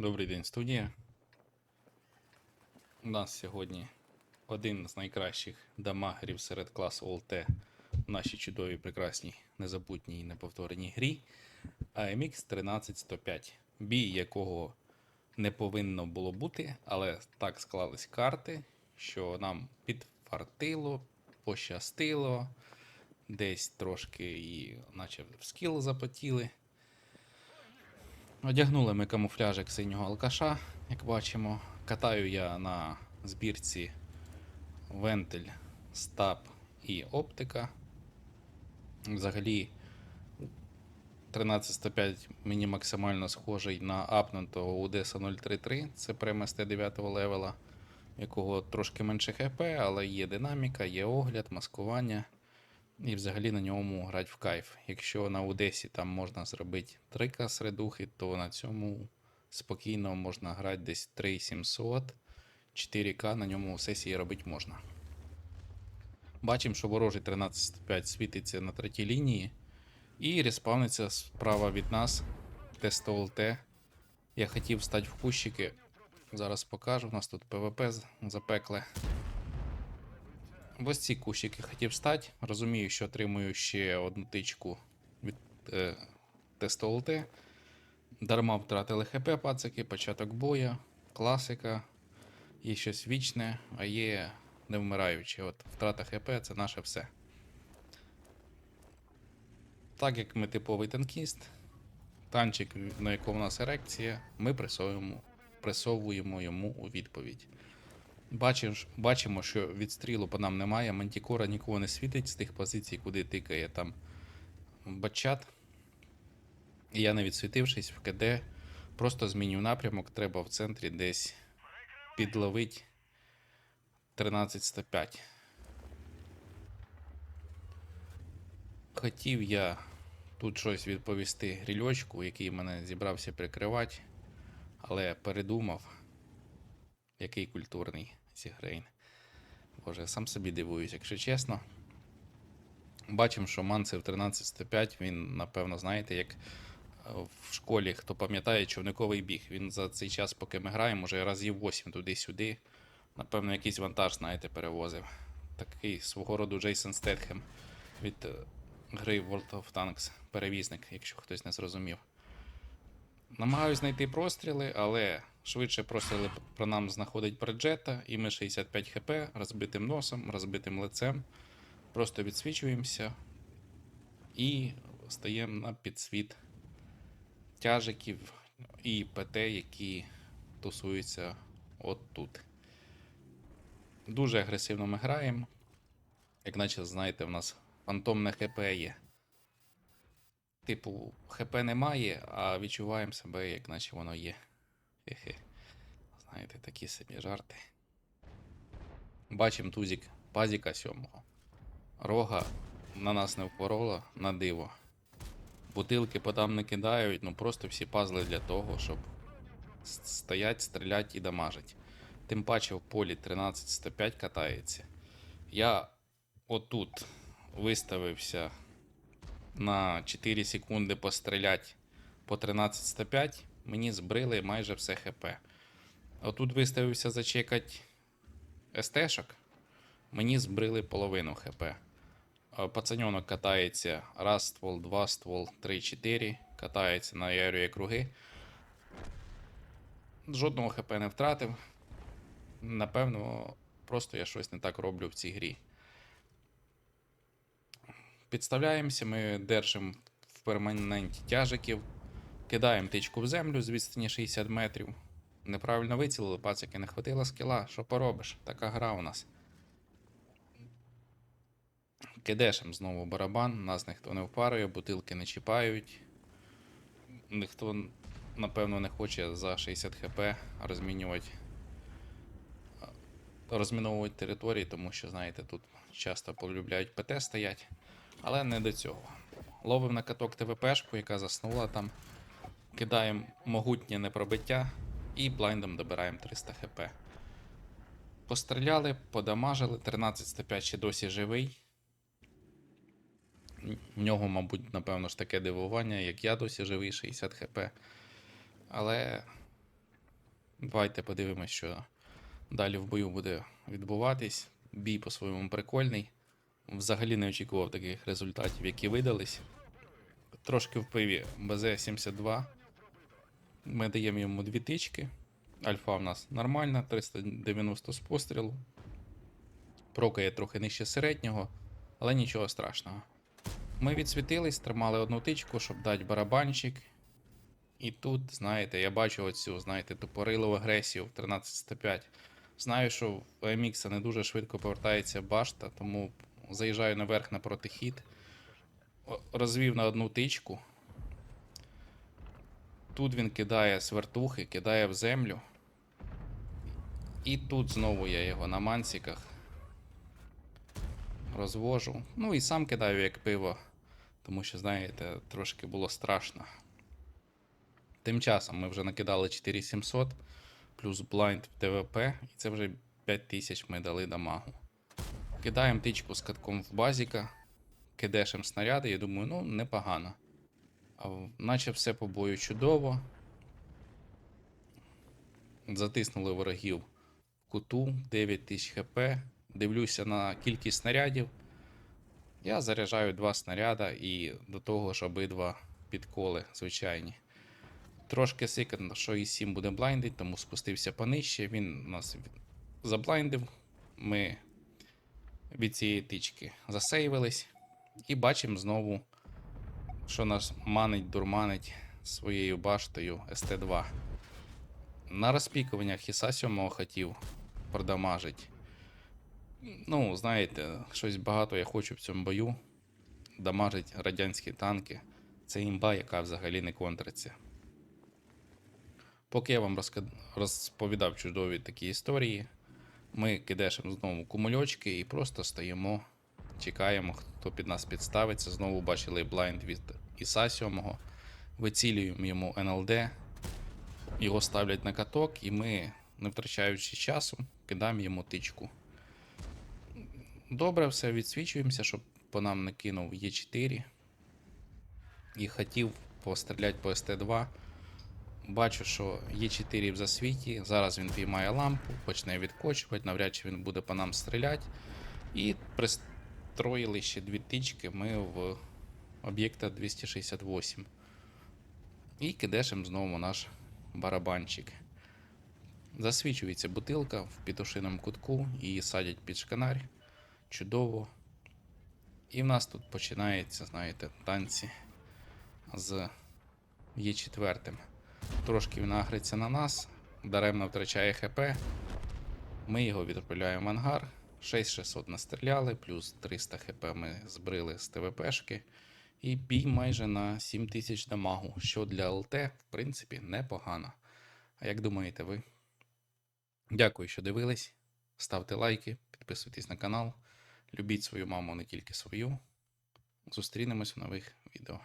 Добрий день, студія. У нас сьогодні один з найкращих дамагерів серед класу ОЛТ в нашій чудовій, прекрасній, незабутній і неповтореній грі AMX 13105, бій якого не повинно було бути, але так склались карти, що нам підфартило, пощастило, десь трошки і наче в скіл запотіли. Одягнули ми камуфляжик синього алкаша, як бачимо. Катаю я на збірці вентиль, стаб і оптика. Взагалі 1305 мені максимально схожий на апнутого Одеса 033. Це прем СТ 9 левела, якого трошки менше ХП, але є динаміка, є огляд, маскування. І взагалі на ньому грати в кайф. Якщо на Одесі там можна зробити 3К середухи, то на цьому спокійно можна грати десь 3700, 4К на ньому сесії робити можна. Бачимо, що ворожий 13.5 світиться на третій лінії і респавниться справа від нас ТСТОЛТ. Я хотів стати в кущики. Зараз покажу. У нас тут ПВП запекле. Ось ці кущики хотів стати. Розумію, що отримую ще одну тичку від е, тесту. Дарма втратили ХП пацики, початок боя, класика. Є щось вічне, а є невмираюче. От втрата ХП це наше все. Так як ми типовий танкіст, танчик, на якому у нас ерекція, ми пресовуємо, пресовуємо йому у відповідь. Бачиш, бачимо, що відстрілу по нам немає. Мантікора нікого не світить з тих позицій, куди тикає там бачат. І я не відсвітившись в КД, просто зміню напрямок. Треба в центрі десь підловити 1305. Хотів я тут щось відповісти грільочку, який мене зібрався прикривати, але передумав який культурний Зігрейн. Боже, я сам собі дивуюсь, якщо чесно. Бачимо, що Манцев 1305, він, напевно, знаєте, як е, в школі, хто пам'ятає, човниковий біг. Він за цей час, поки ми граємо, вже разів 8 туди-сюди. Напевно, якийсь вантаж, знаєте, перевозив. Такий свого роду Джейсон Стетхем від е, гри World of Tanks, перевізник, якщо хтось не зрозумів. Намагаюсь знайти простріли, але швидше простріли про нам знаходить Преджета, і ми 65 хп розбитим носом, розбитим лицем. Просто відсвічуємося і стаємо на підсвіт тяжиків і ПТ, які тусуються от тут. Дуже агресивно ми граємо. Як наче, знаєте, в нас фантомне ХП є. Типу, ХП немає, а відчуваємо себе, як наче воно є. Хе-хе. Знаєте, такі собі жарти. Бачимо тузік пазіка сьомого. Рога на нас не впорола на диво. Бутилки подам не кидають, ну просто всі пазли для того, щоб стоять, стрілять і дамажить. Тим паче в полі 13-105 катається. Я отут виставився на 4 секунди пострілять по 13-105, мені збрили майже все ХП. Отут виставився зачекать СТшок, мені збрили половину ХП. Пацаньонок катається раз ствол, два ствол, три, чотири, катається, наярює круги. Жодного ХП не втратив. Напевно, просто я щось не так роблю в цій грі. Підставляємося, ми держимо в перманенті тяжиків, кидаємо тичку в землю з відстані 60 метрів. Неправильно вицілили, пацики, не хватило скіла. Що поробиш? Така гра у нас. Кидешем знову барабан, нас ніхто не впарує, бутилки не чіпають. Ніхто, напевно, не хоче за 60 хп розмінювати. Розміновувати території, тому що, знаєте, тут часто полюбляють ПТ стоять, але не до цього. Ловимо на каток ТВПшку, яка заснула там. Кидаємо могутнє непробиття і блайндом добираємо 300 хп. Постріляли, подамажили, 13-105 ще досі живий. В нього, мабуть, напевно ж таке дивування, як я досі живий, 60 хп. Але Давайте подивимось, що далі в бою буде відбуватись. Бій по-своєму прикольний. Взагалі не очікував таких результатів, які видались. Трошки в пиві БЗ-72. Ми даємо йому дві тички. Альфа в нас нормальна, 390 з пострілу. Прокає трохи нижче середнього, але нічого страшного. Ми відсвітились, тримали одну тичку, щоб дати барабанчик. І тут, знаєте, я бачу оцю, знаєте, тупорилову агресію в 13.105. Знаю, що в AMX не дуже швидко повертається башта, тому заїжджаю наверх на протихід. Розвів на одну тичку. Тут він кидає свертухи, кидає в землю. І тут знову я його на мансіках розвожу. Ну і сам кидаю як пиво, тому що, знаєте, трошки було страшно. Тим часом ми вже накидали 4700 плюс блайнд в ТВП, і це вже 5000 ми дали дамагу. Кидаємо тичку з катком в базіка, кидешем снаряди, я думаю, ну непогано. Наче все по бою чудово. Затиснули ворогів в куту 9000 хп. Дивлюся на кількість снарядів. Я заряджаю два снаряда і до того ж обидва підколи звичайні. Трошки сикано, що і 7 буде блайндить, тому спустився понижче. Він нас заблайндив. Ми від цієї тички засейвились. І бачимо знову, що нас манить, дурманить своєю баштою СТ2. На розпікуваннях Іса 7 хотів продамажить. Ну, знаєте, щось багато я хочу в цьому бою. Дамажить радянські танки. Це імба, яка взагалі не контриться. Поки я вам розповідав чудові такі історії, ми кидешемо знову кумульочки і просто стоїмо, чекаємо, хто під нас підставиться. Знову бачили блайнд від Іса 7. Вицілюємо йому НЛД, його ставлять на каток, і ми, не втрачаючи часу, кидаємо йому тичку. Добре, все відсвічуємося, щоб по нам не кинув Е4. І хотів постріляти по СТ2. Бачу, що Є4 в засвіті. Зараз він піймає лампу, почне відкочувати, навряд чи він буде по нам стріляти. І пристроїли ще дві тички ми в об'єкта 268. І кидешем знову наш барабанчик. Засвічується бутилка в пітушиному кутку, її садять під шканарь. Чудово. І в нас тут починається, знаєте, танці з Є4. Трошки він агриться на нас, даремно втрачає ХП. Ми його відправляємо в ангар. 6600 настріляли, плюс 300 хп ми збрили з ТВПшки. І бій майже на 7000 дамагу, що для ЛТ, в принципі, непогано. А як думаєте ви? Дякую, що дивились. Ставте лайки, підписуйтесь на канал. Любіть свою маму, не тільки свою. Зустрінемось в нових відео.